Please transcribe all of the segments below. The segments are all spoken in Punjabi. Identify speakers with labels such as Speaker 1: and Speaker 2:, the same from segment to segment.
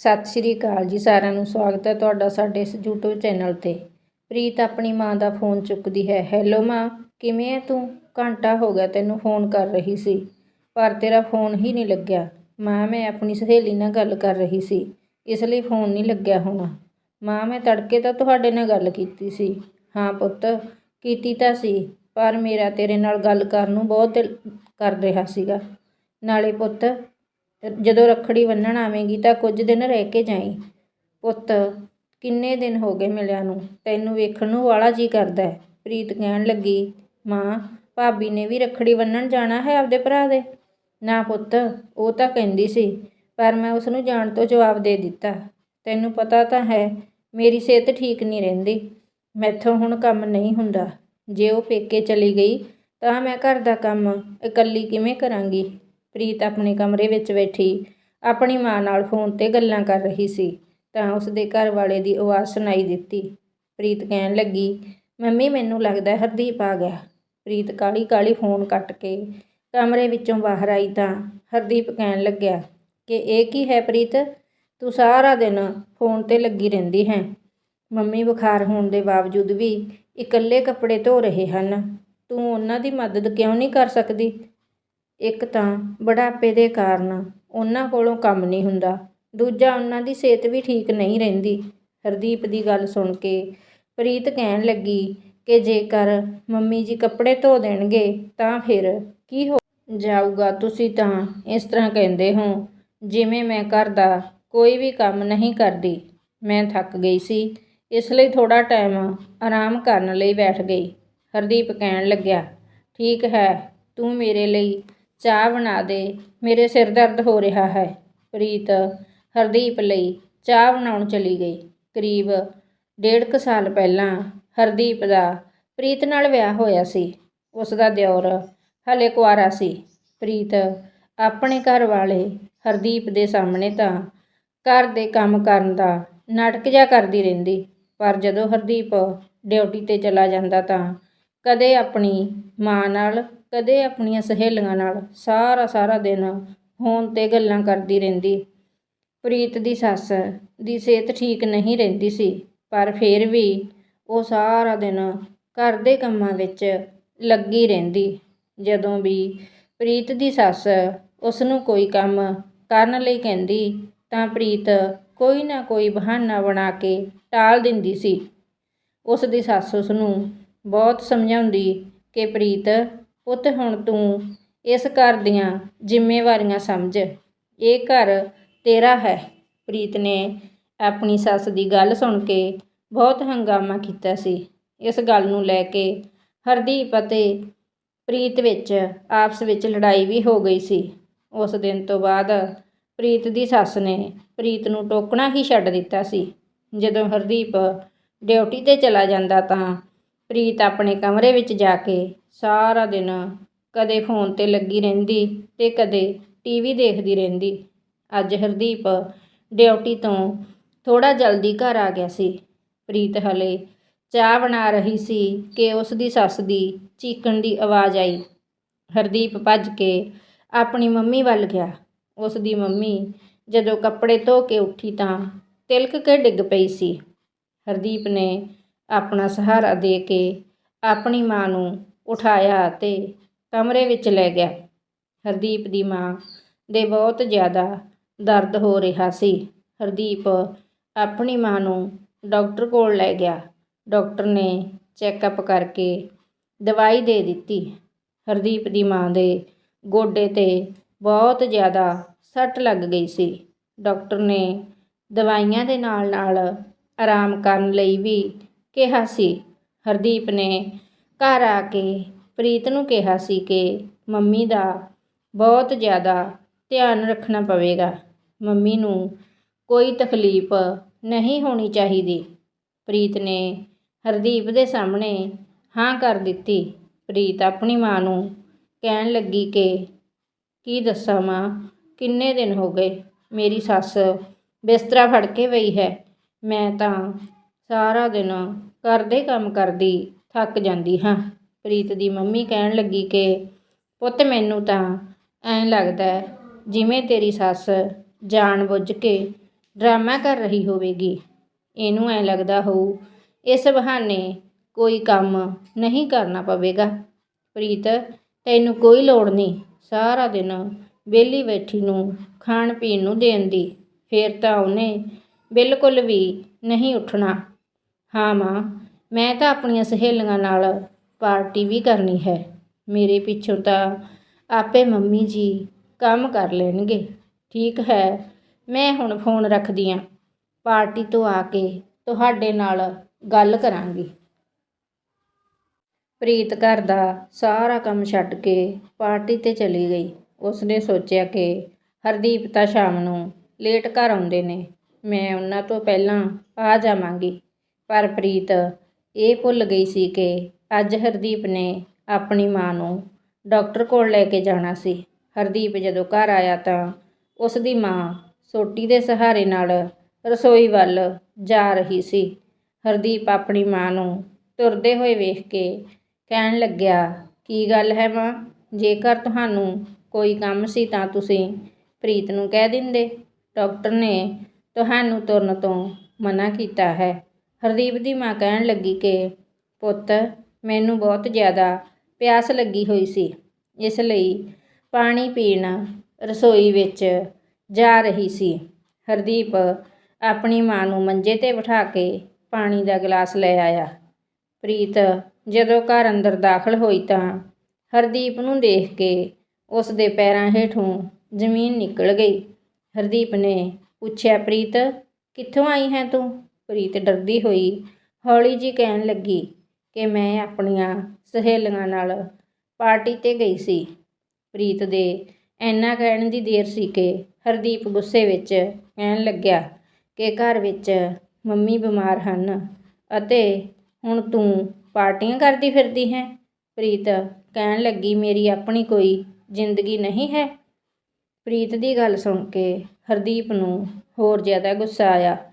Speaker 1: ਸਤਿ ਸ਼੍ਰੀ ਅਕਾਲ ਜੀ, ਸਾਰਿਆਂ ਨੂੰ ਸਵਾਗਤ ਹੈ ਤੁਹਾਡਾ ਸਾਡੇ ਇਸ YouTube ਚੈਨਲ ਤੇ। ਪ੍ਰੀਤ ਆਪਣੀ ਮਾਂ ਦਾ ਫੋਨ ਚੁੱਕਦੀ ਹੈ। ਹੈਲੋ ਮਾਂ, ਕਿਵੇਂ ਹੈ ਤੂੰ? ਘੰਟਾ ਹੋ ਗਿਆ ਤੈਨੂੰ ਫੋਨ ਕਰ ਰਹੀ ਸੀ, ਪਰ ਤੇਰਾ ਫੋਨ ਹੀ ਨਹੀਂ ਲੱਗਿਆ। ਮਾਂ, ਮੈਂ ਆਪਣੀ ਸਹੇਲੀ ਨਾਲ ਗੱਲ ਕਰ ਰਹੀ ਸੀ, ਇਸ ਲਈ ਫੋਨ ਨਹੀਂ ਲੱਗਿਆ ਹੋਣਾ। ਮਾਂ, ਮੈਂ ਤੜਕੇ ਤਾਂ ਤੁਹਾਡੇ ਨਾਲ ਗੱਲ ਕੀਤੀ ਸੀ। ਹਾਂ ਪੁੱਤ, ਕੀਤੀ ਤਾਂ ਸੀ, ਪਰ ਮੇਰਾ ਤੇਰੇ ਨਾਲ ਗੱਲ ਕਰਨ ਨੂੰ ਬਹੁਤ ਦਿਲ ਕਰ ਰਿਹਾ ਸੀਗਾ। ਨਾਲੇ ਪੁੱਤ ਜਦੋਂ ਰੱਖੜੀ ਬੰਨ੍ਹਣ ਆਵੇਂਗੀ ਤਾਂ ਕੁਝ ਦਿਨ ਰਹਿ ਕੇ ਜਾਈਂ। ਪੁੱਤ, ਕਿੰਨੇ ਦਿਨ ਹੋ ਗਏ ਮਿਲਿਆਂ ਨੂੰ? ਤੈਨੂੰ ਵੇਖਣ ਨੂੰ ਵਾਲਾ ਜੀਅ ਕਰਦਾ ਹੈ। ਪ੍ਰੀਤ ਕਹਿਣ ਲੱਗੀ, ਮਾਂ, ਭਾਬੀ ਨੇ ਵੀ ਰੱਖੜੀ ਬੰਨ੍ਹਣ ਜਾਣਾ ਹੈ ਆਪਦੇ ਭਰਾ ਦੇ? ਨਾ ਪੁੱਤ, ਉਹ ਤਾਂ ਕਹਿੰਦੀ ਸੀ, ਪਰ ਮੈਂ ਉਸ ਨੂੰ ਜਾਣ ਤੋਂ ਜਵਾਬ ਦੇ ਦਿੱਤਾ। ਤੈਨੂੰ ਪਤਾ ਤਾਂ ਹੈ, ਮੇਰੀ ਸਿਹਤ ਠੀਕ ਨਹੀਂ ਰਹਿੰਦੀ। ਮੈਥੋਂ ਹੁਣ ਕੰਮ ਨਹੀਂ ਹੁੰਦਾ। ਜੇ ਉਹ ਪੇਕੇ ਚਲੀ ਗਈ, ਤਾਂ ਮੈਂ ਘਰ ਦਾ ਕੰਮ ਇਕੱਲੀ ਕਿਵੇਂ ਕਰਾਂਗੀ? ਪ੍ਰੀਤ ਆਪਣੇ ਕਮਰੇ ਵਿੱਚ ਬੈਠੀ ਆਪਣੀ ਮਾਂ ਨਾਲ ਫੋਨ ਤੇ ਗੱਲਾਂ ਕਰ ਰਹੀ ਸੀ, ਤਾਂ ਉਸ ਦੇ ਘਰ ਵਾਲੇ ਦੀ ਆਵਾਜ਼ ਸੁਣਾਈ ਦਿੱਤੀ। ਪ੍ਰੀਤ ਕਹਿਣ ਲੱਗੀ, ਮੰਮੀ, ਮੈਨੂੰ ਲੱਗਦਾ ਹਰਦੀਪ ਆ ਗਿਆ। ਪ੍ਰੀਤ ਕਾਲੀ ਕਾਲੀ ਫੋਨ ਕੱਟ ਕੇ ਕਮਰੇ ਵਿੱਚੋਂ ਬਾਹਰ ਆਈ ਤਾਂ ਹਰਦੀਪ ਕਹਿਣ ਲੱਗਿਆ, ਕਿ ਇਹ ਕੀ ਹੈ ਪ੍ਰੀਤ? ਤੂੰ ਸਾਰਾ ਦਿਨ ਫੋਨ ਤੇ ਲੱਗੀ ਰਹਿੰਦੀ ਹੈ। ਮੰਮੀ ਬੁਖਾਰ ਹੋਣ ਦੇ ਬਾਵਜੂਦ ਵੀ ਇਕੱਲੇ ਕੱਪੜੇ ਧੋ ਰਹੇ ਹਨ। ਤੂੰ ਉਹਨਾਂ ਦੀ ਮਦਦ ਕਿਉਂ ਨਹੀਂ ਕਰ ਸਕਦੀ? ਇੱਕ ਤਾਂ ਬੁਢਾਪੇ ਦੇ ਕਾਰਨ ਉਹਨਾਂ ਕੋਲੋਂ ਕੰਮ ਨਹੀਂ ਹੁੰਦਾ, ਦੂਜਾ ਉਹਨਾਂ ਦੀ ਸਿਹਤ ਵੀ ਠੀਕ ਨਹੀਂ ਰਹਿੰਦੀ। ਹਰਦੀਪ ਦੀ ਗੱਲ ਸੁਣ ਕੇ ਪ੍ਰੀਤ ਕਹਿਣ ਲੱਗੀ ਕਿ ਜੇਕਰ ਮੰਮੀ ਜੀ ਕੱਪੜੇ ਧੋ ਦੇਣਗੇ ਤਾਂ ਫਿਰ ਕੀ ਹੋ ਜਾਊਗਾ? ਤੁਸੀਂ ਤਾਂ ਇਸ ਤਰ੍ਹਾਂ ਕਹਿੰਦੇ ਹੋ, ਜਿਵੇਂ ਮੈਂ ਘਰ ਦਾ ਕੋਈ ਵੀ ਕੰਮ ਨਹੀਂ ਕਰਦੀ, ਮੈਂ ਥੱਕ ਗਈ ਸੀ, ਇਸ ਲਈ ਥੋੜਾ ਟਾਈਮ ਆਰਾਮ ਕਰਨ ਲਈ ਬੈਠ ਗਈ। ਹਰਦੀਪ ਕਹਿਣ ਲੱਗਿਆ, ਠੀਕ ਹੈ, ਤੂੰ ਮੇਰੇ ਲਈ ਚਾਹ ਬਣਾ ਦੇ, ਮੇਰੇ ਸਿਰ ਦਰਦ ਹੋ ਰਿਹਾ ਹੈ। ਪ੍ਰੀਤ ਹਰਦੀਪ ਲਈ ਚਾਹ ਬਣਾਉਣ ਚਲੀ ਗਈ। ਕਰੀਬ ਡੇਢ ਕੁ ਸਾਲ ਪਹਿਲਾਂ ਹਰਦੀਪ ਦਾ ਪ੍ਰੀਤ ਨਾਲ ਵਿਆਹ ਹੋਇਆ ਸੀ। ਉਸ ਦਾ ਦਿਓਰ ਹਲੇ ਕੁਆਰਾ ਸੀ। ਪ੍ਰੀਤ ਆਪਣੇ ਘਰ ਵਾਲੇ ਹਰਦੀਪ ਦੇ ਸਾਹਮਣੇ ਤਾਂ ਘਰ ਦੇ ਕੰਮ ਕਰਨ ਦਾ ਨਾਟਕ ਜਿਹਾ ਕਰਦੀ ਰਹਿੰਦੀ, ਪਰ ਜਦੋਂ ਹਰਦੀਪ ਡਿਊਟੀ ਤੇ ਚਲਾ ਜਾਂਦਾ ਤਾਂ ਕਦੇ ਆਪਣੀ ਮਾਂ ਨਾਲ ਕਦੇ ਆਪਣੀਆਂ ਸਹੇਲੀਆਂ ਨਾਲ ਸਾਰਾ ਸਾਰਾ ਦਿਨ ਫੋਨ ਤੇ ਗੱਲਾਂ ਕਰਦੀ ਰਹਿੰਦੀ। ਪ੍ਰੀਤ ਦੀ ਸੱਸ ਦੀ ਸਿਹਤ ਠੀਕ ਨਹੀਂ ਰਹਿੰਦੀ ਸੀ, ਪਰ ਫਿਰ ਵੀ ਉਹ ਸਾਰਾ ਦਿਨ ਘਰ ਦੇ ਕੰਮਾਂ ਵਿੱਚ ਲੱਗੀ ਰਹਿੰਦੀ। ਜਦੋਂ ਵੀ ਪ੍ਰੀਤ ਦੀ ਸੱਸ ਉਸ ਨੂੰ ਕੋਈ ਕੰਮ ਕਰਨ ਲਈ ਕਹਿੰਦੀ, ਤਾਂ ਪ੍ਰੀਤ ਕੋਈ ਨਾ ਕੋਈ ਬਹਾਨਾ ਬਣਾ ਕੇ ਟਾਲ ਦਿੰਦੀ ਸੀ। ਉਸ ਦੀ ਸੱਸ ਉਸ ਨੂੰ ਬਹੁਤ ਸਮਝਾਉਂਦੀ ਕਿ ਪ੍ਰੀਤ ਪੁੱਤ ਹੁਣ ਤੂੰ ਇਸ ਘਰ ਦੀਆਂ ਜ਼ਿੰਮੇਵਾਰੀਆਂ ਸਮਝ। ਇਹ ਘਰ ਤੇਰਾ ਹੈ। ਪ੍ਰੀਤ ਨੇ ਆਪਣੀ ਸੱਸ ਦੀ ਗੱਲ ਸੁਣ ਕੇ ਬਹੁਤ ਹੰਗਾਮਾ ਕੀਤਾ ਸੀ। ਇਸ ਗੱਲ ਨੂੰ ਲੈ ਕੇ ਹਰਦੀਪ ਅਤੇ ਪ੍ਰੀਤ ਵਿੱਚ, ਆਪਸ ਵਿੱਚ ਲੜਾਈ ਵੀ ਹੋ ਗਈ ਸੀ। ਉਸ ਦਿਨ ਤੋਂ ਬਾਅਦ ਪ੍ਰੀਤ ਦੀ ਸੱਸ ਨੇ ਪ੍ਰੀਤ ਨੂੰ ਟੋਕਣਾ ਹੀ ਛੱਡ ਦਿੱਤਾ ਸੀ। ਜਦੋਂ ਹਰਦੀਪ ਡਿਊਟੀ ਤੇ ਚਲਾ ਜਾਂਦਾ ਤਾਂ ਪ੍ਰੀਤ ਆਪਣੇ ਕਮਰੇ ਵਿੱਚ ਜਾ ਕੇ ਸਾਰਾ ਦਿਨ ਕਦੇ ਫੋਨ ਤੇ ਲੱਗੀ ਰਹਿੰਦੀ ਅਤੇ ਕਦੇ ਟੀਵੀ ਦੇਖਦੀ ਰਹਿੰਦੀ। ਅੱਜ ਹਰਦੀਪ ਡਿਊਟੀ ਤੋਂ ਥੋੜ੍ਹਾ ਜਲਦੀ ਘਰ ਆ ਗਿਆ ਸੀ। ਪ੍ਰੀਤ ਹਲੇ ਚਾਹ ਬਣਾ ਰਹੀ ਸੀ ਕਿ ਉਸ ਦੀ ਸੱਸ ਦੀ ਚੀਕਣ ਦੀ ਆਵਾਜ਼ ਆਈ। ਹਰਦੀਪ ਭੱਜ ਕੇ ਆਪਣੀ ਮੰਮੀ ਵੱਲ ਗਿਆ। ਉਸ ਦੀ ਮੰਮੀ ਜਦੋਂ ਕੱਪੜੇ ਧੋ ਕੇ ਉੱਠੀ ਤਾਂ ਤਿਲਕ ਕੇ ਡਿੱਗ ਪਈ ਸੀ। ਹਰਦੀਪ ਨੇ ਆਪਣਾ ਸਹਾਰਾ ਦੇ ਕੇ ਆਪਣੀ ਮਾਂ ਨੂੰ ਉਠਾਇਆ ਅਤੇ ਕਮਰੇ ਵਿੱਚ ਲੈ ਗਿਆ। ਹਰਦੀਪ ਦੀ ਮਾਂ ਦੇ ਬਹੁਤ ਜ਼ਿਆਦਾ ਦਰਦ ਹੋ ਰਿਹਾ ਸੀ। ਹਰਦੀਪ ਆਪਣੀ ਮਾਂ ਨੂੰ ਡਾਕਟਰ ਕੋਲ ਲੈ ਗਿਆ। ਡਾਕਟਰ ਨੇ ਚੈੱਕਅਪ ਕਰਕੇ ਦਵਾਈ ਦੇ ਦਿੱਤੀ। ਹਰਦੀਪ ਦੀ ਮਾਂ ਦੇ ਗੋਡੇ ਤੇ ਬਹੁਤ ਜ਼ਿਆਦਾ ਸੱਟ ਲੱਗ ਗਈ ਸੀ। ਡਾਕਟਰ ਨੇ ਦਵਾਈਆਂ ਦੇ ਨਾਲ ਨਾਲ ਆਰਾਮ ਕਰਨ ਲਈ ਵੀ ਕਿਹਾ ਸੀ। ਹਰਦੀਪ ਨੇ ਘਰ ਆ ਕੇ ਪ੍ਰੀਤ ਨੂੰ ਕਿਹਾ ਸੀ ਕਿ ਮੰਮੀ ਦਾ ਬਹੁਤ ਜ਼ਿਆਦਾ ਧਿਆਨ ਰੱਖਣਾ ਪਵੇਗਾ। ਮੰਮੀ ਨੂੰ ਕੋਈ ਤਕਲੀਫ ਨਹੀਂ ਹੋਣੀ ਚਾਹੀਦੀ। ਪ੍ਰੀਤ ਨੇ ਹਰਦੀਪ ਦੇ ਸਾਹਮਣੇ ਹਾਂ ਕਰ ਦਿੱਤੀ। ਪ੍ਰੀਤ ਆਪਣੀ ਮਾਂ ਨੂੰ ਕਹਿਣ ਲੱਗੀ ਕਿ, ਕੀ ਦੱਸਾਂ ਮਾਂ, ਕਿੰਨੇ ਦਿਨ ਹੋ ਗਏ? ਮੇਰੀ ਸੱਸ ਬਿਸਤਰਾ ਫੜ ਕੇ ਪਈ ਹੈ। ਮੈਂ ਤਾਂ ਸਾਰਾ ਦਿਨ ਘਰ ਦੇ ਕੰਮ ਕਰਦੀ ਥੱਕ ਜਾਂਦੀ ਹਾਂ। ਪ੍ਰੀਤ ਦੀ ਮੰਮੀ ਕਹਿਣ ਲੱਗੀ ਕਿ, ਪੁੱਤ, ਮੈਨੂੰ ਤਾਂ ਐਂ ਲੱਗਦਾ ਜਿਵੇਂ ਤੇਰੀ ਸੱਸ ਜਾਣ ਬੁੱਝ ਕੇ ਡਰਾਮਾ ਕਰ ਰਹੀ ਹੋਵੇਗੀ। ਇਹਨੂੰ ਐਂ ਲੱਗਦਾ ਹੋਊ, ਇਸ ਬਹਾਨੇ ਕੋਈ ਕੰਮ ਨਹੀਂ ਕਰਨਾ ਪਵੇਗਾ। ਪ੍ਰੀਤ, ਤੈਨੂੰ ਕੋਈ ਲੋੜ ਨਹੀਂ। ਸਾਰਾ ਦਿਨ ਵਿਹਲੀ ਬੈਠੀ ਨੂੰ ਖਾਣ ਪੀਣ ਨੂੰ ਦੇਣ ਦੀ। ਫੇਰ ਤਾਂ ਉਹਨੇ ਬਿਲਕੁਲ ਵੀ ਨਹੀਂ ਉੱਠਣਾ। ਹਾਂ ਮਾਂ ਮੈਂ ਤਾਂ ਆਪਣੀਆਂ ਸਹੇਲੀਆਂ ਨਾਲ ਪਾਰਟੀ ਵੀ ਕਰਨੀ ਹੈ। ਮੇਰੇ ਪਿੱਛੋਂ ਤਾਂ ਆਪੇ ਮੰਮੀ ਜੀ ਕੰਮ ਕਰ ਲੈਣਗੇ। ਠੀਕ ਹੈ, ਮੈਂ ਹੁਣ ਫੋਨ ਰੱਖਦੀ ਹਾਂ। ਪਾਰਟੀ ਤੋਂ ਆ ਕੇ ਤੁਹਾਡੇ ਨਾਲ ਗੱਲ ਕਰਾਂਗੀ। ਪ੍ਰੀਤ ਘਰ ਦਾ ਸਾਰਾ ਕੰਮ ਛੱਡ ਕੇ ਪਾਰਟੀ ਤੇ ਚਲੀ ਗਈ। ਉਸਨੇ ਸੋਚਿਆ ਕਿ ਹਰਦੀਪ ਤਾਂ ਸ਼ਾਮ ਨੂੰ ਲੇਟ ਘਰ ਆਉਂਦੇ ਨੇ। ਮੈਂ ਉਹਨਾਂ ਤੋਂ ਪਹਿਲਾਂ ਆ ਜਾਵਾਂਗੀ। ਪਰ ਪ੍ਰੀਤ ਇਹ ਭੁੱਲ ਗਈ ਸੀ ਕਿ ਅੱਜ ਹਰਦੀਪ ਨੇ ਆਪਣੀ ਮਾਂ ਨੂੰ ਡਾਕਟਰ ਕੋਲ ਲੈ ਕੇ ਜਾਣਾ ਸੀ। ਹਰਦੀਪ ਜਦੋਂ ਘਰ ਆਇਆ ਤਾਂ ਉਸ ਦੀ ਮਾਂ ਸੋਟੀ ਦੇ ਸਹਾਰੇ ਨਾਲ ਰਸੋਈ ਵੱਲ ਜਾ ਰਹੀ ਸੀ। ਹਰਦੀਪ ਆਪਣੀ ਮਾਂ ਨੂੰ ਤੁਰਦੇ ਹੋਏ ਵੇਖ ਕੇ ਕਹਿਣ ਲੱਗਿਆ, ਕੀ ਗੱਲ ਹੈ ਮਾਂ? ਜੇਕਰ ਤੁਹਾਨੂੰ ਕੋਈ ਕੰਮ ਸੀ ਤਾਂ ਤੁਸੀਂ ਪ੍ਰੀਤ ਨੂੰ ਕਹਿ ਦਿੰਦੇ। ਡਾਕਟਰ ਨੇ ਤੁਹਾਨੂੰ ਤੁਰਨ ਤੋਂ ਮਨਾ ਕੀਤਾ ਹੈ। ਹਰਦੀਪ ਦੀ ਮਾਂ ਕਹਿਣ ਲੱਗੀ ਕਿ, ਪੁੱਤ, ਮੈਨੂੰ ਬਹੁਤ ਜ਼ਿਆਦਾ ਪਿਆਸ ਲੱਗੀ ਹੋਈ ਸੀ। ਇਸ ਲਈ ਪਾਣੀ ਪੀਣ ਰਸੋਈ ਵਿੱਚ ਜਾ ਰਹੀ ਸੀ। ਹਰਦੀਪ ਆਪਣੀ ਮਾਂ ਨੂੰ ਮੰਜੇ ਤੇ ਬਿਠਾ ਕੇ ਪਾਣੀ ਦਾ ਗਲਾਸ ਲੈ ਆਇਆ। ਪ੍ਰੀਤ, ਜਦੋਂ ਘਰ ਅੰਦਰ ਦਾਖਲ ਹੋਈ ਤਾਂ ਹਰਦੀਪ ਨੂੰ ਦੇਖ ਕੇ ਉਸ ਦੇ ਪੈਰਾਂ ਹੇਠੋਂ ਜ਼ਮੀਨ ਨਿਕਲ ਗਈ। ਹਰਦੀਪ ਨੇ ਪੁੱਛਿਆ, ਪ੍ਰੀਤ, ਕਿੱਥੋਂ ਆਈ ਹੈ ਤੂੰ? ਪ੍ਰੀਤ ਡਰਦੀ ਹੋਈ ਹੌਲੀ ਜੀ ਕਹਿਣ ਲੱਗੀ ਕਿ ਮੈਂ ਆਪਣੀਆਂ ਸਹੇਲੀਆਂ ਨਾਲ ਪਾਰਟੀ ਤੇ ਗਈ ਸੀ। ਪ੍ਰੀਤ ਦੇ ਐਨਾ ਕਹਿਣ ਦੀ ਦੇਰ ਸੀ ਕਿ ਹਰਦੀਪ ਗੁੱਸੇ ਵਿੱਚ ਕਹਿਣ ਲੱਗਿਆ ਕਿ ਘਰ ਵਿੱਚ ਮੰਮੀ ਬਿਮਾਰ ਹਨ ਅਤੇ ਹੁਣ ਤੂੰ ਪਾਰਟੀਆਂ ਕਰਦੀ ਫਿਰਦੀ ਹੈ? ਪ੍ਰੀਤ ਕਹਿਣ ਲੱਗੀ, ਮੇਰੀ ਆਪਣੀ ਕੋਈ ਜ਼ਿੰਦਗੀ ਨਹੀਂ ਹੈ। ਪ੍ਰੀਤ ਦੀ ਗੱਲ ਸੁਣ ਕੇ ਹਰਦੀਪ ਨੂੰ ਹੋਰ ਜ਼ਿਆਦਾ ਗੁੱਸਾ ਆਇਆ।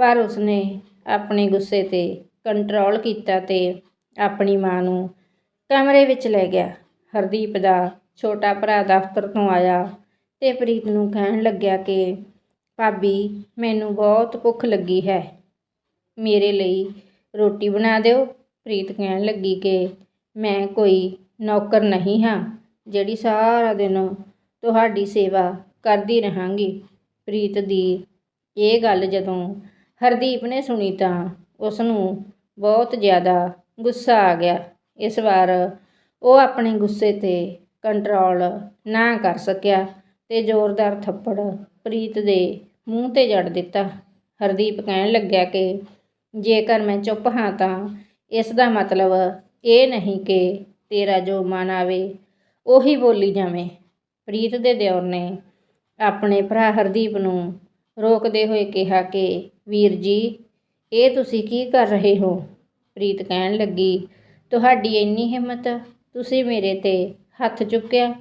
Speaker 1: ਪਰ ਉਸਨੇ ਆਪਣੇ ਗੁੱਸੇ ਤੇ ਕੰਟਰੋਲ ਕੀਤਾ ਤੇ ਆਪਣੀ ਮਾਂ ਨੂੰ ਕਮਰੇ ਵਿੱਚ ਲੈ ਗਿਆ। ਹਰਦੀਪ ਦਾ ਛੋਟਾ ਭਰਾ ਦਫ਼ਤਰ ਤੋਂ ਆਇਆ ਤੇ ਪ੍ਰੀਤ ਨੂੰ ਕਹਿਣ ਲੱਗਿਆ ਕਿ, ਭਾਬੀ, ਮੈਨੂੰ ਬਹੁਤ ਭੁੱਖ ਲੱਗੀ ਹੈ। ਮੇਰੇ ਲਈ ਰੋਟੀ ਬਣਾ ਦਿਓ। ਪ੍ਰੀਤ ਕਹਿਣ ਲੱਗੀ ਕਿ, ਮੈਂ ਕੋਈ ਨੌਕਰ ਨਹੀਂ ਹਾਂ, ਜਿਹੜੀ ਸਾਰਾ ਦਿਨ ਤੁਹਾਡੀ ਸੇਵਾ ਕਰਦੀ ਰਹਾਂਗੀ। ਪ੍ਰੀਤ ਦੀ ਇਹ ਗੱਲ ਜਦੋਂ ਹਰਦੀਪ ਨੇ ਸੁਣੀ ਤਾਂ ਉਸ ਨੂੰ ਬਹੁਤ ਜ਼ਿਆਦਾ ਗੁੱਸਾ ਆ ਗਿਆ। ਇਸ ਵਾਰ ਉਹ ਆਪਣੇ ਗੁੱਸੇ ਤੇ ਕੰਟਰੋਲ ਨਾ ਕਰ ਸਕਿਆ ਤੇ ਜ਼ੋਰਦਾਰ ਥੱਪੜ ਪ੍ਰੀਤ ਦੇ ਮੂੰਹ ਤੇ ਜੜ ਦਿੱਤਾ। ਹਰਦੀਪ ਕਹਿਣ ਲੱਗਿਆ ਕਿ ਜੇਕਰ ਮੈਂ ਚੁੱਪ ਹਾਂ ਤਾਂ ਇਸ ਦਾ ਮਤਲਬ ਇਹ ਨਹੀਂ ਕਿ ਤੇਰਾ ਜੋ ਮਨ ਆਵੇ ਉਹੀ ਬੋਲੀ ਜਾਵੇਂ। ਪ੍ਰੀਤ ਦੇ ਦਿਓਰ ਨੇ ਆਪਣੇ ਭਰਾ ਹਰਦੀਪ ਨੂੰ ਰੋਕਦੇ ਹੋਏ ਕਿਹਾ ਕਿ, ਵੀਰ ਜੀ, ਇਹ ਤੁਸੀਂ ਕੀ ਕਰ ਰਹੇ ਹੋ? ਪ੍ਰੀਤ ਕਹਿਣ ਲੱਗੀ, ਤੁਹਾਡੀ ਇੰਨੀ ਹਿੰਮਤ, ਤੁਸੀਂ ਮੇਰੇ ਤੇ ਹੱਥ ਚੁੱਕਿਆ,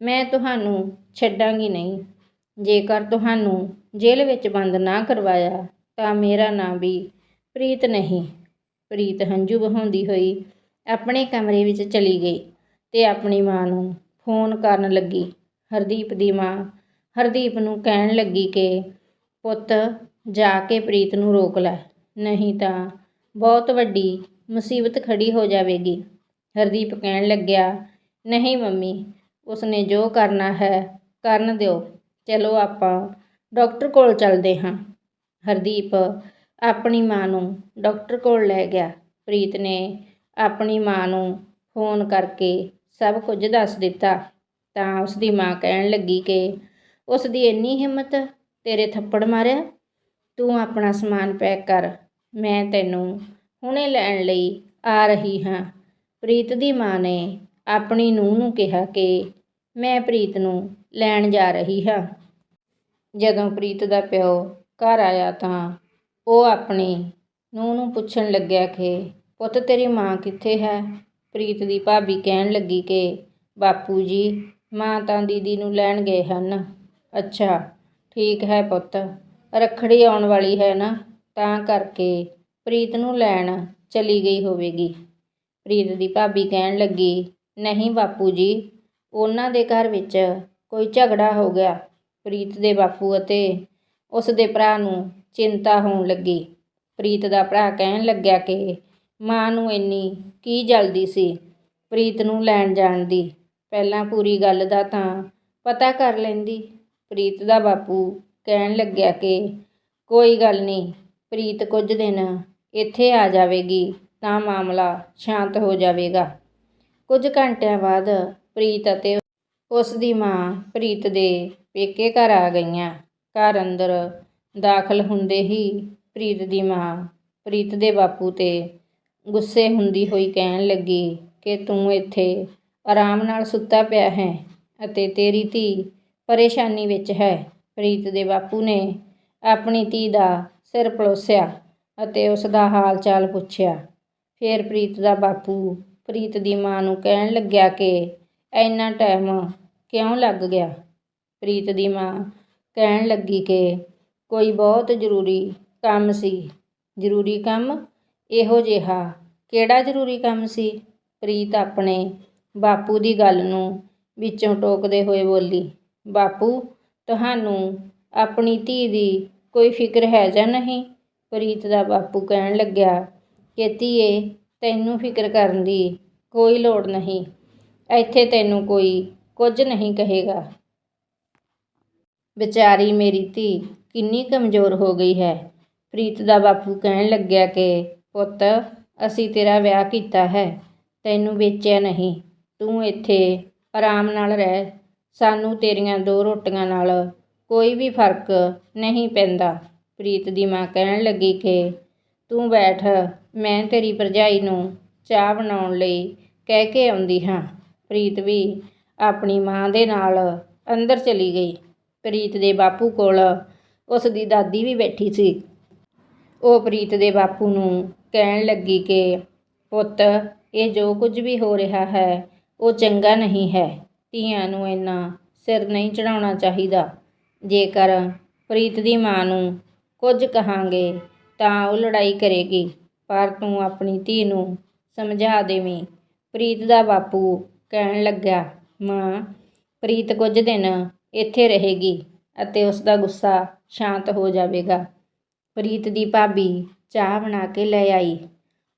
Speaker 1: ਮੈਂ ਤੁਹਾਨੂੰ ਛੱਡਾਂਗੀ ਨਹੀਂ। ਜੇਕਰ ਤੁਹਾਨੂੰ ਜੇਲ੍ਹ ਵਿੱਚ ਬੰਦ ਨਾ ਕਰਵਾਇਆ, ਤਾਂ ਮੇਰਾ ਨਾਂ ਵੀ ਪ੍ਰੀਤ ਨਹੀਂ। ਪ੍ਰੀਤ ਹੰਝੂ ਵਹਾਉਂਦੀ ਹੋਈ ਆਪਣੇ ਕਮਰੇ ਵਿੱਚ ਚਲੀ ਗਈ ਤੇ ਆਪਣੀ ਮਾਂ ਨੂੰ ਫੋਨ ਕਰਨ ਲੱਗੀ। ਹਰਦੀਪ ਦੀ ਮਾਂ ਹਰਦੀਪ ਨੂੰ ਕਹਿਣ ਲੱਗੀ ਕਿ ਪੁੱਤ, ਜਾ ਕੇ ਪ੍ਰੀਤ ਨੂੰ ਰੋਕ ਲੈ। ਨਹੀਂ ਤਾਂ ਬਹੁਤ ਵੱਡੀ ਮੁਸੀਬਤ ਖੜੀ ਹੋ ਜਾਵੇਗੀ। ਹਰਦੀਪ ਕਹਿਣ ਲੱਗਿਆ, ਨਹੀਂ ਮੰਮੀ, ਉਸਨੇ ਜੋ ਕਰਨਾ ਹੈ, ਕਰਨ ਦਿਓ। ਚਲੋ ਆਪਾਂ ਡਾਕਟਰ ਕੋਲ ਚੱਲਦੇ ਹਾਂ। ਹਰਦੀਪ ਆਪਣੀ ਮਾਂ ਨੂੰ ਡਾਕਟਰ ਕੋਲ ਲੈ ਗਿਆ। ਪ੍ਰੀਤ ਨੇ ਆਪਣੀ ਮਾਂ ਨੂੰ ਫੋਨ ਕਰਕੇ ਸਭ ਕੁਝ ਦੱਸ ਦਿੱਤਾ। ਤਾਂ ਉਸ ਦੀ ਮਾਂ ਕਹਿਣ ਲੱਗੀ ਕਿ ਉਸ ਦੀ ਇੰਨੀ ਹਿੰਮਤ ਤੇਰੇ ਥੱਪੜ ਮਾਰਿਆ। ਤੂੰ ਆਪਣਾ ਸਮਾਨ ਪੈਕ ਕਰ। ਮੈਂ ਤੈਨੂੰ ਹੁਣੇ ਲੈਣ ਲਈ ਆ ਰਹੀ ਹਾਂ। ਪ੍ਰੀਤ ਦੀ ਮਾਂ ਨੇ ਆਪਣੀ ਨੂੰਹ ਨੂੰ ਕਿਹਾ ਕਿ ਮੈਂ ਪ੍ਰੀਤ ਨੂੰ ਲੈਣ ਜਾ ਰਹੀ ਹਾਂ। ਜਦੋਂ ਪ੍ਰੀਤ ਦਾ ਪਿਓ ਘਰ ਆਇਆ ਤਾਂ ਉਹ ਆਪਣੀ ਨੂੰਹ ਨੂੰ ਪੁੱਛਣ ਲੱਗਿਆ ਕਿ, ਪੁੱਤ, ਤੇਰੀ ਮਾਂ ਕਿੱਥੇ ਹੈ? ਪ੍ਰੀਤ ਦੀ ਭਾਬੀ ਕਹਿਣ ਲੱਗੀ ਕਿ, ਬਾਪੂ ਜੀ, ਮਾਂ ਤਾਂ ਦੀਦੀ ਨੂੰ ਲੈਣ ਗਏ ਹਨ। ਅੱਛਾ ਠੀਕ ਹੈ ਪੁੱਤ, ਰੱਖੜੀ ਆਉਣ ਵਾਲੀ ਹੈ ਨਾ, ਤਾਂ ਕਰਕੇ ਪ੍ਰੀਤ ਨੂੰ ਲੈਣ ਚਲੀ ਗਈ ਹੋਵੇਗੀ। ਪ੍ਰੀਤ ਦੀ ਭਾਬੀ ਕਹਿਣ ਲੱਗੀ, ਨਹੀਂ ਬਾਪੂ ਜੀ, ਉਹਨਾਂ ਦੇ ਘਰ ਵਿੱਚ ਕੋਈ ਝਗੜਾ ਹੋ ਗਿਆ। ਪ੍ਰੀਤ ਦੇ ਬਾਪੂ ਅਤੇ ਉਸ ਦੇ ਭਰਾ ਨੂੰ ਚਿੰਤਾ ਹੋਣ ਲੱਗੀ। ਪ੍ਰੀਤ ਦਾ ਭਰਾ ਕਹਿਣ ਲੱਗਿਆ ਕਿ ਮਾਂ ਨੂੰ ਇੰਨੀ ਕੀ ਜਲਦੀ ਸੀ ਪ੍ਰੀਤ ਨੂੰ ਲੈਣ ਜਾਣ ਦੀ। ਪਹਿਲਾਂ ਪੂਰੀ ਗੱਲ ਦਾ ਤਾਂ ਪਤਾ ਕਰ ਲੈਂਦੀ। ਪ੍ਰੀਤ ਦਾ ਬਾਪੂ ਕਹਿਣ ਲੱਗਿਆ ਕਿ, ਕੋਈ ਗੱਲ ਨਹੀਂ, ਪ੍ਰੀਤ ਕੁਝ ਦਿਨ ਇੱਥੇ ਆ ਜਾਵੇਗੀ, ਤਾਂ ਮਾਮਲਾ ਸ਼ਾਂਤ ਹੋ ਜਾਵੇਗਾ। ਕੁਝ ਘੰਟਿਆਂ ਬਾਅਦ ਪ੍ਰੀਤ ਅਤੇ ਉਸ ਦੀ ਮਾਂ ਪ੍ਰੀਤ ਦੇ ਪੇਕੇ ਘਰ ਆ ਗਈਆਂ। ਘਰ ਅੰਦਰ ਦਾਖਲ ਹੁੰਦੇ ਹੀ ਪ੍ਰੀਤ ਦੀ ਮਾਂ ਪ੍ਰੀਤ ਦੇ ਬਾਪੂ ਤੇ ਗੁੱਸੇ ਹੁੰਦੀ ਹੋਈ ਕਹਿਣ ਲੱਗੀ ਕਿ, ਤੂੰ ਇੱਥੇ ਆਰਾਮ ਨਾਲ ਸੁੱਤਾ ਪਿਆ ਹੈ ਅਤੇ ਤੇਰੀ ਧੀ ਪਰੇਸ਼ਾਨੀ ਵਿੱਚ ਹੈ। ਪ੍ਰੀਤ ਦੇ ਬਾਪੂ ਨੇ ਆਪਣੀ ਧੀ ਦਾ ਸਿਰ ਪਲੋਸਿਆ ਅਤੇ ਉਸ ਦਾ ਹਾਲ ਚਾਲ ਪੁੱਛਿਆ। ਫਿਰ ਪ੍ਰੀਤ ਦਾ ਬਾਪੂ ਪ੍ਰੀਤ ਦੀ ਮਾਂ ਨੂੰ ਕਹਿਣ ਲੱਗਿਆ ਕਿ ਇੰਨਾ ਟਾਈਮ ਕਿਉਂ ਲੱਗ ਗਿਆ? ਪ੍ਰੀਤ ਦੀ ਮਾਂ ਕਹਿਣ ਲੱਗੀ ਕਿ ਕੋਈ ਬਹੁਤ ਜ਼ਰੂਰੀ ਕੰਮ ਸੀ। ਜ਼ਰੂਰੀ ਕੰਮ ਇਹੋ ਜਿਹਾ ਕਿਹੜਾ ਜ਼ਰੂਰੀ ਕੰਮ ਸੀ? ਪ੍ਰੀਤ ਆਪਣੇ ਬਾਪੂ ਦੀ ਗੱਲ ਨੂੰ ਵਿੱਚੋਂ ਟੋਕਦੇ ਹੋਏ ਬੋਲੀ ਬਾਪੂ, ਤੁਹਾਨੂੰ ਆਪਣੀ ਧੀ ਦੀ ਕੋਈ ਫਿਕਰ ਹੈ ਜਾਂ ਨਹੀਂ? ਪ੍ਰੀਤ ਦਾ ਬਾਪੂ ਕਹਿਣ ਲੱਗਿਆ, ਕਿ ਧੀਏ, ਤੈਨੂੰ ਫਿਕਰ ਕਰਨ ਦੀ ਕੋਈ ਲੋੜ ਨਹੀਂ। ਇੱਥੇ ਤੈਨੂੰ ਕੋਈ ਕੁਝ ਨਹੀਂ ਕਹੇਗਾ। ਵਿਚਾਰੀ ਮੇਰੀ ਧੀ ਕਿੰਨੀ ਕਮਜ਼ੋਰ ਹੋ ਗਈ ਹੈ। ਪ੍ਰੀਤ ਦਾ ਬਾਪੂ ਕਹਿਣ ਲੱਗਿਆ ਕਿ, ਪੁੱਤ, ਅਸੀਂ ਤੇਰਾ ਵਿਆਹ ਕੀਤਾ ਹੈ। ਤੈਨੂੰ ਵੇਚਿਆ ਨਹੀਂ। ਤੂੰ ਇੱਥੇ ਆਰਾਮ ਨਾਲ ਰਹਿ। ਸਾਨੂੰ ਤੇਰੀਆਂ ਦੋ ਰੋਟੀਆਂ ਨਾਲ ਕੋਈ ਵੀ ਫ਼ਰਕ ਨਹੀਂ ਪੈਂਦਾ। ਪ੍ਰੀਤ ਦੀ ਮਾਂ ਕਹਿਣ ਲੱਗੀ ਕਿ ਤੂੰ ਬੈਠ, ਮੈਂ ਤੇਰੀ ਭਰਜਾਈ ਨੂੰ ਚਾਹ ਬਣਾਉਣ ਲਈ ਕਹਿ ਕੇ ਆਉਂਦੀ ਹਾਂ। ਪ੍ਰੀਤ ਵੀ ਆਪਣੀ ਮਾਂ ਦੇ ਨਾਲ ਅੰਦਰ ਚਲੀ ਗਈ। ਪ੍ਰੀਤ ਦੇ ਬਾਪੂ ਕੋਲ ਉਸ ਦੀ ਦਾਦੀ ਵੀ ਬੈਠੀ ਸੀ। ਉਹ ਪ੍ਰੀਤ ਦੇ ਬਾਪੂ ਨੂੰ ਕਹਿਣ ਲੱਗੀ ਕਿ, ਪੁੱਤ, ਇਹ ਜੋ ਕੁਝ ਵੀ ਹੋ ਰਿਹਾ ਹੈ, ਉਹ ਚੰਗਾ ਨਹੀਂ ਹੈ। ਧੀਆਂ ਨੂੰ ਇੰਨਾ ਸਿਰ ਨਹੀਂ ਚੜਾਉਣਾ ਚਾਹੀਦਾ। ਜੇਕਰ ਪ੍ਰੀਤ ਦੀ ਮਾਂ ਨੂੰ ਕੁਝ ਕਹਾਂਗੇ, ਤਾਂ ਉਹ ਲੜਾਈ ਕਰੇਗੀ। ਪਰ ਤੂੰ ਆਪਣੀ ਧੀ ਨੂੰ ਸਮਝਾ ਦੇਵੇਂ। ਪ੍ਰੀਤ ਦਾ ਬਾਪੂ ਕਹਿਣ ਲੱਗਾ, ਮਾਂ, ਪ੍ਰੀਤ ਕੁਝ ਦਿਨ ਇੱਥੇ ਰਹੇਗੀ ਅਤੇ ਉਸ ਦਾ ਗੁੱਸਾ ਸ਼ਾਂਤ ਹੋ ਜਾਵੇਗਾ। ਪ੍ਰੀਤ ਦੀ ਭਾਬੀ ਚਾਹ ਬਣਾ ਕੇ ਲੈ ਆਈ।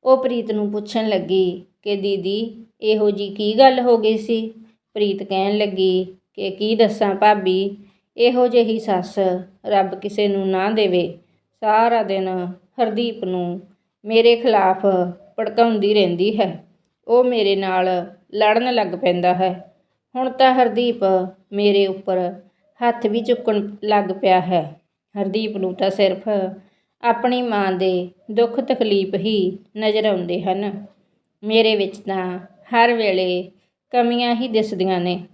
Speaker 1: ਉਹ ਪ੍ਰੀਤ ਨੂੰ ਪੁੱਛਣ ਲੱਗੀ ਕਿ, ਦੀਦੀ, ਇਹੋ ਜੀ ਕੀ ਗੱਲ ਹੋ ਗਈ ਸੀ? ਪ੍ਰੀਤ ਕਹਿਣ ਲੱਗੀ ਕਿ ਕੀ ਦੱਸਾਂ ਭਾਬੀ, ਇਹੋ ਜਿਹੀ ਸੱਸ ਰੱਬ ਕਿਸੇ ਨੂੰ ਨਾ ਦੇਵੇ। ਸਾਰਾ ਦਿਨ ਹਰਦੀਪ ਨੂੰ ਮੇਰੇ ਖਿਲਾਫ ਭੜਕਾਉਂਦੀ ਰਹਿੰਦੀ ਹੈ। ਉਹ ਮੇਰੇ ਨਾਲ ਲੜਨ ਲੱਗ ਪੈਂਦਾ ਹੈ। ਹੁਣ ਤਾਂ ਹਰਦੀਪ ਮੇਰੇ ਉੱਪਰ ਹੱਥ ਵੀ ਚੁੱਕਣ ਲੱਗ ਪਿਆ ਹੈ। ਹਰਦੀਪ ਨੂੰ ਤਾਂ ਸਿਰਫ ਆਪਣੀ ਮਾਂ ਦੇ ਦੁੱਖ ਤਕਲੀਫ ਹੀ ਨਜ਼ਰ ਆਉਂਦੇ ਹਨ। ਮੇਰੇ ਵਿੱਚ ਤਾਂ ਹਰ ਵੇਲੇ ਕਮੀਆਂ ਹੀ ਦਿਸਦੀਆਂ ਨੇ।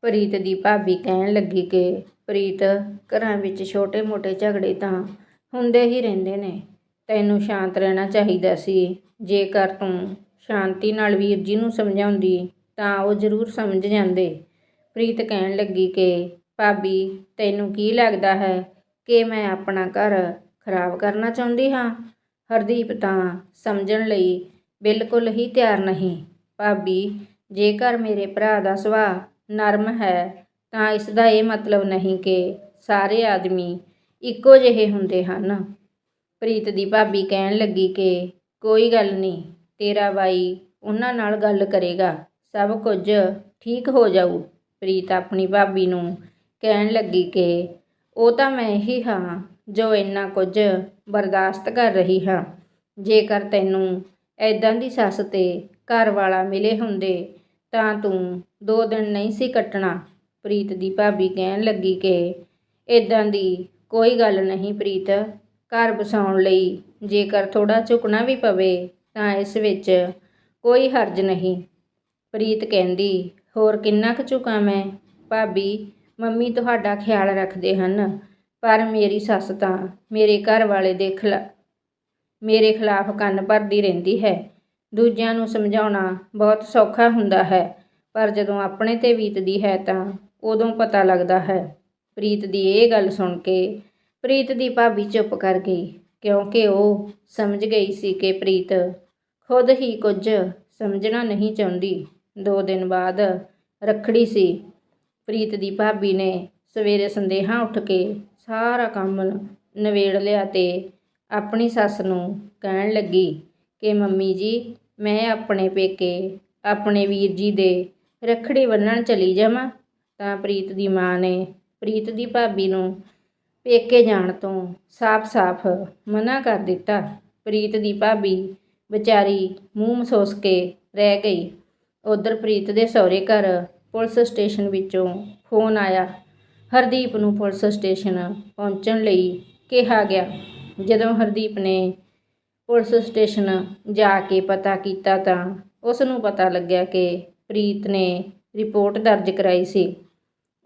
Speaker 1: ਪ੍ਰੀਤ ਦੀ ਭਾਬੀ ਕਹਿਣ ਲੱਗੀ ਕਿ ਪ੍ਰੀਤ, ਘਰਾਂ ਵਿੱਚ ਛੋਟੇ-ਮੋਟੇ ਝਗੜੇ ਤਾਂ ਹੁੰਦੇ ਹੀ ਰਹਿੰਦੇ ਨੇ। ਤੈਨੂੰ ਸ਼ਾਂਤ ਰਹਿਣਾ ਚਾਹੀਦਾ ਸੀ। ਜੇਕਰ ਤੂੰ ਸ਼ਾਂਤੀ ਨਾਲ ਵੀਰ ਜੀ ਨੂੰ ਸਮਝਾਉਂਦੀ, ਤਾਂ ਉਹ ਜ਼ਰੂਰ ਸਮਝ ਜਾਂਦੇ। ਪ੍ਰੀਤ ਕਹਿਣ ਲੱਗੀ ਕਿ, ਭਾਬੀ, ਤੈਨੂੰ ਕੀ ਲੱਗਦਾ ਹੈ ਕਿ ਮੈਂ ਆਪਣਾ ਘਰ ਖਰਾਬ ਕਰਨਾ ਚਾਹੁੰਦੀ ਹਾਂ? ਹਰਦੀਪ ਤਾਂ ਸਮਝਣ ਲਈ ਬਿਲਕੁਲ ਹੀ ਤਿਆਰ ਨਹੀਂ। ਭਾਬੀ ਜੇਕਰ ਮੇਰੇ ਭਰਾ ਦਾ ਸੁਭਾਅ ਨਰਮ ਹੈ, ਤਾਂ ਇਸ ਦਾ ਇਹ ਮਤਲਬ ਨਹੀਂ ਕਿ ਸਾਰੇ ਆਦਮੀ ਇੱਕੋ ਜਿਹੇ ਹੁੰਦੇ ਹਨ। ਪ੍ਰੀਤ ਦੀ ਭਾਬੀ ਕਹਿਣ ਲੱਗੀ ਕਿ ਕੋਈ ਗੱਲ ਨਹੀਂ, ਤੇਰਾ ਬਾਈ ਉਹਨਾਂ ਨਾਲ ਗੱਲ ਕਰੇਗਾ, ਸਭ ਕੁਝ ਠੀਕ ਹੋ ਜਾਊ। ਪ੍ਰੀਤ ਆਪਣੀ ਭਾਬੀ ਨੂੰ ਕਹਿਣ ਲੱਗੀ ਕਿ ਉਹ ਤਾਂ ਮੈਂ ਹੀ ਹਾਂ ਜੋ ਇੰਨਾ ਕੁਝ ਬਰਦਾਸ਼ਤ ਕਰ ਰਹੀ ਹਾਂ। ਜੇਕਰ ਤੈਨੂੰ ਐਦਾਂ ਦੀ ਸੱਸ ਤੇ ਘਰ ਵਾਲਾ ਮਿਲੇ ਹੁੰਦੇ, ਤਾਂ ਤੂੰ ਦੋ ਦਿਨ ਨਹੀਂ ਸੀ ਕੱਟਣਾ, ਪ੍ਰੀਤ ਦੀ ਭਾਬੀ ਕਹਿਣ ਲੱਗੀ ਕਿ ਇਦਾਂ ਦੀ ਕੋਈ ਗੱਲ ਨਹੀਂ ਪ੍ਰੀਤ, ਘਰ ਬਸਾਉਣ ਲਈ ਜੇਕਰ ਥੋੜਾ ਝੁਕਣਾ ਵੀ ਪਵੇ, ਤਾਂ ਇਸ ਵਿੱਚ ਕੋਈ ਹਰਜ ਨਹੀਂ। ਪ੍ਰੀਤ ਕਹਿੰਦੀ, ਹੋਰ ਕਿੰਨਾ ਕੁ ਝੁਕਾਂ ਮੈਂ? ਭਾਬੀ, ਮੰਮੀ ਤੁਹਾਡਾ ਖਿਆਲ ਰੱਖਦੇ ਹਨ, ਪਰ ਮੇਰੀ ਸੱਸ ਤਾਂ ਮੇਰੇ ਘਰ ਵਾਲੇ ਦੇ ਖਿਲਾ, ਮੇਰੇ ਖਿਲਾਫ ਕੰਨ ਭਰਦੀ ਰਹਿੰਦੀ ਹੈ। ਦੂਜਿਆਂ ਨੂੰ ਸਮਝਾਉਣਾ ਬਹੁਤ ਸੌਖਾ ਹੁੰਦਾ ਹੈ, ਪਰ ਜਦੋਂ ਆਪਣੇ ਤੇ ਬੀਤਦੀ ਹੈ ਤਾਂ ਉਦੋਂ ਪਤਾ ਲੱਗਦਾ ਹੈ, ਪ੍ਰੀਤ ਦੀ ਇਹ ਗੱਲ ਸੁਣ ਕੇ, ਪ੍ਰੀਤ ਦੀ ਭਾਬੀ ਚੁੱਪ ਕਰ ਗਈ, ਕਿਉਂਕਿ ਉਹ ਸਮਝ ਗਈ ਸੀ ਕਿ ਪ੍ਰੀਤ ਖੁਦ ਹੀ ਕੁਝ ਸਮਝਣਾ ਨਹੀਂ ਚਾਹੁੰਦੀ। ਦੋ ਦਿਨ ਬਾਅਦ ਰੱਖੜੀ ਸੀ। ਪ੍ਰੀਤ ਦੀ ਭਾਬੀ ਨੇ ਸਵੇਰੇ ਸੰਦੇਹਾਂ ਉੱਠ ਕੇ ਸਾਰਾ ਕੰਮ ਨਵੇੜ ਲਿਆ ਤੇ ਆਪਣੀ ਸੱਸ ਨੂੰ ਕਹਿਣ ਲੱਗੀ ਕਿ ਮੰਮੀ ਜੀ ਮੈਂ ਆਪਣੇ ਪੇਕੇ ਆਪਣੇ ਵੀਰ ਜੀ ਦੇ ਰੱਖੜੀ ਬੰਨ੍ਹਣ ਚਲੀ ਜਾਵਾਂ। ਤਾਂ ਪ੍ਰੀਤ ਦੀ ਮਾਂ ਨੇ ਪ੍ਰੀਤ ਦੀ ਭਾਬੀ ਨੂੰ ਪੇਕੇ ਜਾਣ ਤੋਂ ਸਾਫ਼-ਸਾਫ਼ ਮਨਾ ਕਰ ਦਿੱਤਾ। ਪ੍ਰੀਤ ਦੀ ਭਾਬੀ ਵਿਚਾਰੀ ਮੂੰਹ ਮਸੋਸ ਕੇ ਰਹਿ ਗਈ। ਉਧਰ ਪ੍ਰੀਤ ਦੇ ਸਹੁਰੇ ਘਰ ਪੁਲਿਸ ਸਟੇਸ਼ਨ ਵਿੱਚੋਂ ਫੋਨ ਆਇਆ। ਹਰਦੀਪ ਨੂੰ ਪੁਲਿਸ ਸਟੇਸ਼ਨ ਪਹੁੰਚਣ ਲਈ ਕਿਹਾ ਗਿਆ। ਜਦੋਂ ਹਰਦੀਪ ਨੇ ਪੁਲਿਸ ਸਟੇਸ਼ਨ ਜਾ ਕੇ ਪਤਾ ਕੀਤਾ ਤਾਂ ਉਸ ਨੂੰ ਪਤਾ ਲੱਗਿਆ ਕਿ ਪ੍ਰੀਤ ਨੇ ਰਿਪੋਰਟ ਦਰਜ ਕਰਾਈ ਸੀ।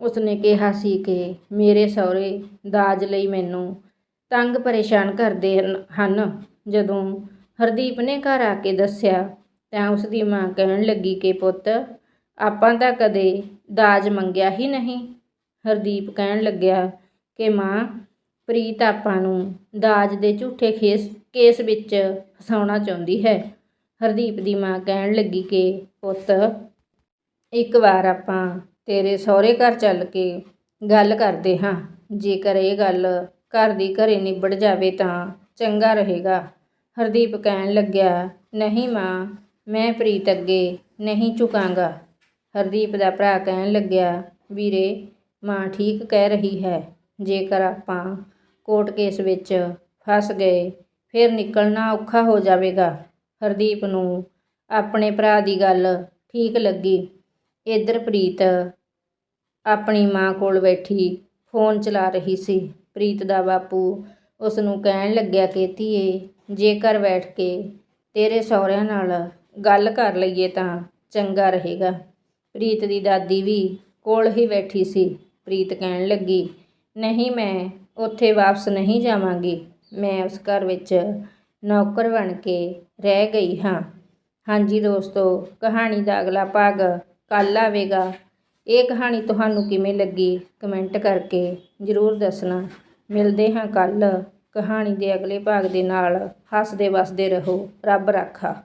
Speaker 1: ਉਸ ਨੇ ਕਿਹਾ ਸੀ ਕਿ ਮੇਰੇ ਸਹੁਰੇ ਦਾਜ ਲਈ ਮੈਨੂੰ ਤੰਗ ਪਰੇਸ਼ਾਨ ਕਰਦੇ ਹਨ- ਜਦੋਂ ਹਰਦੀਪ ਨੇ ਘਰ ਆ ਕੇ ਦੱਸਿਆ ਤਾਂ ਉਸ ਦੀ ਮਾਂ ਕਹਿਣ ਲੱਗੀ ਕਿ ਪੁੱਤ, ਆਪਾਂ ਤਾਂ ਕਦੇ ਦਾਜ ਮੰਗਿਆ ਹੀ ਨਹੀਂ। ਹਰਦੀਪ ਕਹਿਣ ਲੱਗਿਆ ਕਿ ਮਾਂ, ਪ੍ਰੀਤ ਆਪਾਂ ਨੂੰ ਦਾਜ ਦੇ ਝੂਠੇ ਖੇਸ ਕੇਸ ਵਿੱਚ ਫਸਾਉਣਾ ਚਾਹੁੰਦੀ ਹੈ। ਹਰਦੀਪ ਦੀ ਮਾਂ ਕਹਿਣ ਲੱਗੀ ਕਿ, ਪੁੱਤ, ਇੱਕ ਵਾਰ ਆਪਾਂ ਤੇਰੇ ਸਹੁਰੇ ਘਰ ਚੱਲ ਕੇ ਗੱਲ ਕਰਦੇ ਹਾਂ। ਜੇਕਰ ਇਹ ਗੱਲ ਘਰ ਦੀ ਘਰੇ ਨਿਬੜ ਜਾਵੇ ਤਾਂ ਚੰਗਾ ਰਹੇਗਾ। ਹਰਦੀਪ ਕਹਿਣ ਲੱਗਿਆ, ਨਹੀਂ ਮਾਂ, ਮੈਂ ਪ੍ਰੀਤ ਅੱਗੇ ਨਹੀਂ ਝੁਕਾਂਗਾ। ਹਰਦੀਪ ਦਾ ਭਰਾ ਕਹਿਣ ਲੱਗਿਆ, ਵੀਰੇ, ਮਾਂ ਠੀਕ ਕਹਿ ਰਹੀ ਹੈ। ਜੇਕਰ ਆਪਾਂ ਕੋਰਟ ਕੇਸ ਵਿੱਚ ਫਸ ਗਏ ਫਿਰ ਨਿਕਲਣਾ ਔਖਾ ਹੋ ਜਾਵੇਗਾ। ਹਰਦੀਪ ਨੂੰ ਆਪਣੇ ਭਰਾ ਦੀ ਗੱਲ ਠੀਕ ਲੱਗੀ। ਇੱਧਰ ਪ੍ਰੀਤ ਆਪਣੀ ਮਾਂ ਕੋਲ ਬੈਠੀ ਫੋਨ ਚਲਾ ਰਹੀ ਸੀ। ਪ੍ਰੀਤ ਦਾ ਬਾਪੂ ਉਸ ਨੂੰ ਕਹਿਣ ਲੱਗਿਆ ਕਿ, ਧੀਏ, ਜੇਕਰ ਬੈਠ ਕੇ ਤੇਰੇ ਸਹੁਰਿਆਂ ਨਾਲ ਗੱਲ ਕਰ ਲਈਏ ਤਾਂ ਚੰਗਾ ਰਹੇਗਾ। ਪ੍ਰੀਤ ਦੀ ਦਾਦੀ ਵੀ ਕੋਲ ਹੀ ਬੈਠੀ ਸੀ। ਪ੍ਰੀਤ ਕਹਿਣ ਲੱਗੀ, ਨਹੀਂ, ਮੈਂ ਉੱਥੇ ਵਾਪਸ ਨਹੀਂ ਜਾਵਾਂਗੀ। ਮੈਂ ਉਸ ਘਰ ਵਿੱਚ ਨੌਕਰ ਬਣ ਕੇ ਰਹਿ ਗਈ ਹਾਂ। ਹਾਂਜੀ ਦੋਸਤੋ, ਕਹਾਣੀ ਦਾ ਅਗਲਾ ਭਾਗ ਕੱਲ੍ਹ ਆਵੇਗਾ। ਇਹ ਕਹਾਣੀ ਤੁਹਾਨੂੰ ਕਿਵੇਂ ਲੱਗੀ ਕਮੈਂਟ ਕਰਕੇ ਜ਼ਰੂਰ ਦੱਸਣਾ। ਮਿਲਦੇ ਹਾਂ ਕੱਲ੍ਹ ਕਹਾਣੀ ਦੇ ਅਗਲੇ ਭਾਗ ਦੇ ਨਾਲ। ਹੱਸਦੇ ਵਸਦੇ ਰਹੋ। ਰੱਬ ਰਾਖਾ।